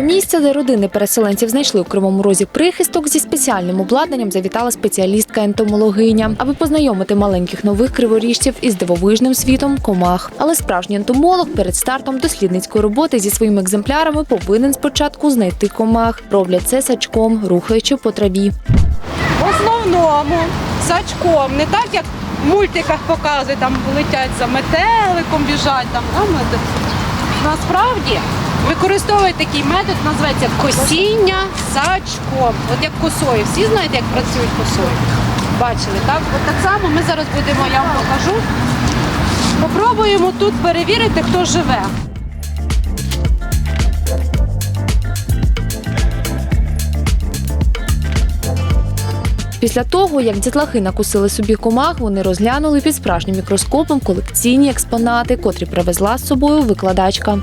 місця, де родини переселенців знайшли у Кривому Розі прихисток зі спеціальним обладнанням завітала спеціалістка-ентомологиня, аби познайомити маленьких нових криворіжців із дивовижним світом комах. Але справжній ентомолог перед стартом дослідницької роботи зі своїми екземплярами повинен спочатку знайти комах. Роблять це сачком, рухаючи по траві. В основному сачком, не так як в мультиках показують, там летять за метеликом, біжать там. мете- Насправді використовують такий метод, називається косіння сачком. От як косою. Всі знаєте, як працюють косою? Бачили, так? От так само ми зараз будемо, я вам покажу. Попробуємо тут перевірити, хто живе. Після того, як дітлахи накусили собі комах, вони розглянули під справжнім мікроскопом колекційні експонати, котрі привезла з собою викладачка.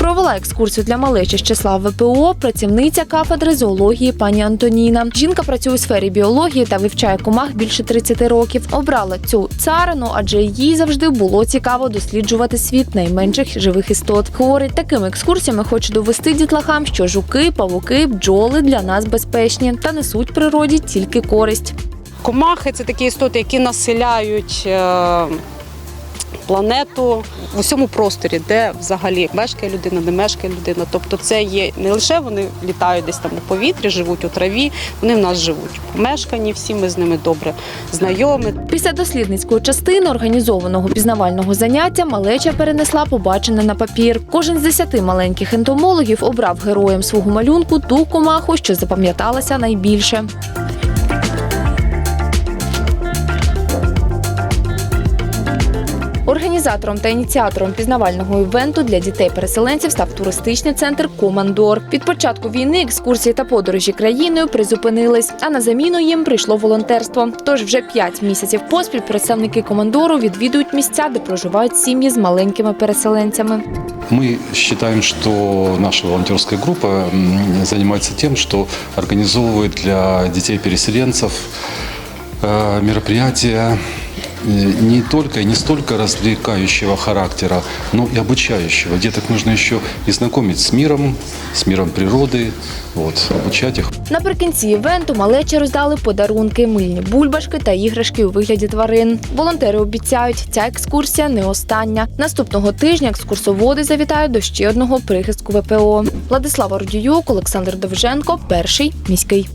Провела екскурсію для малечі з числа ВПО працівниця кафедри зоології пані Антоніна. Жінка працює у сфері біології та вивчає комах більше 30 років. Обрала цю царину, адже їй завжди було цікаво досліджувати світ найменших живих істот. Говорить, такими екскурсіями хоче довести дітлахам, що жуки, павуки, бджоли для нас безпечні та несуть природі тільки користь. Комахи це такі істоти, які населяють е, планету в усьому просторі, де взагалі мешкає людина, не мешкає людина. Тобто це є не лише вони літають десь там у повітрі, живуть у траві, вони в нас живуть. Мешкані всі ми з ними добре знайомі. Після дослідницької частини організованого пізнавального заняття малеча перенесла побачене на папір. Кожен з десяти маленьких ентомологів обрав героєм свого малюнку ту комаху, що запам'яталася найбільше. Організатором та ініціатором пізнавального івенту для дітей-переселенців став туристичний центр Командор. Від початку війни екскурсії та подорожі країною призупинились, а на заміну їм прийшло волонтерство. Тож вже п'ять місяців поспіль представники командору відвідують місця, де проживають сім'ї з маленькими переселенцями. Мы считаем, что наша волонтерская группа м, занимается тем, что организовывает для детей-переселенцев э, мероприятия э, не только и не столько развлекающего характера, но и обучающего. Деток нужно еще и знакомить с миром, с миром природы, вот, обучать их. Наприкінці івенту малечі роздали подарунки, мильні бульбашки та іграшки у вигляді тварин. Волонтери обіцяють, ця екскурсія не остання. Наступного тижня екскурсоводи завітають до ще одного прихистку ВПО. Владислава Родіюк, Олександр Довженко, перший міський.